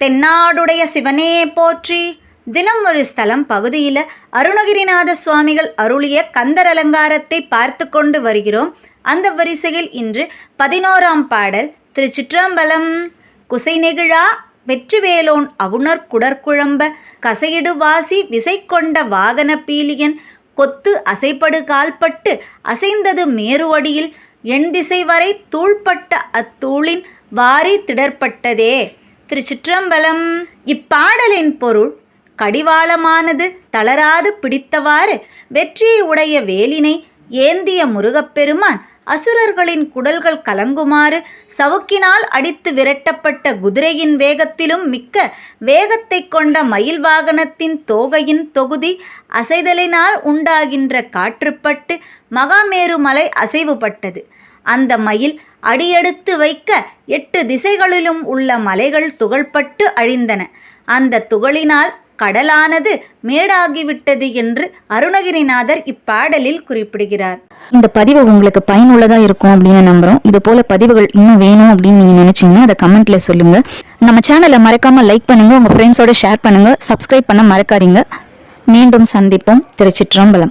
தென்னாடுடைய சிவனே போற்றி. தினம் ஒரு ஸ்தலம் பகுதியில் அருணகிரிநாத சுவாமிகள் அருளிய கந்தர் அலங்காரத்தை பார்த்து கொண்டு வருகிறோம். அந்த வரிசையில் இன்று பதினோராம் பாடல் திருச்சிற்றம்பலம். குசை நெகிழா வெற்றிவேலோன் அவுணர் குடற்குழம்ப கசையிடு வாசி விசை கொண்ட வாகன பீலியன் கொத்து அசைப்படு கால்பட்டு அசைந்தது மேருவடியில் எண் திசை வரை தூள்பட்ட அத்தூளின் வாரி திடற்பட்டதே. திருச்சிற்றம்பலம். இப்பாடலின் பொருள் கடிவாளமானது தளராது பிடித்தவாறு வெற்றியை உடைய வேலினை ஏந்திய முருகப்பெருமான் அசுரர்களின் குடல்கள் கலங்குமாறு சவுக்கினால் அடித்து விரட்டப்பட்ட குதிரையின் வேகத்திலும் மிக்க வேகத்தை கொண்ட மயில் வாகனத்தின் தோகையின் தொகுதி அசைதலினால் உண்டாகின்ற காற்றுப்பட்டு மகாமேரு மலை அசைவுபட்டது. அந்த மயில் அடியெடுத்து வைக்க எட்டு திசைகளிலும் உள்ள மலைகள் துகள்பட்டு அழிந்தன. அந்த துகளினால் கடலானது மேடாகிவிட்டது என்று அருணகிரிநாதர் இப்பாடலில் குறிப்பிடுகிறார். இந்த பதிவு உங்களுக்கு பயனுள்ளதாக இருக்கும் அப்படின்னு நம்புகிறோம் இது போல பதிவுகள் இன்னும் வேணும் அப்படின்னு நீங்க நினைச்சீங்கன்னா அதை கமெண்ட்ல சொல்லுங்க. நம்ம சேனலை மறக்காம லைக் பண்ணுங்க. உங்க ஃப்ரெண்ட்ஸோட ஷேர் பண்ணுங்க. சப்ஸ்கிரைப் பண்ண மறக்காதீங்க. மீண்டும் சந்திப்போம். திருச்சிற்றம்பலம்.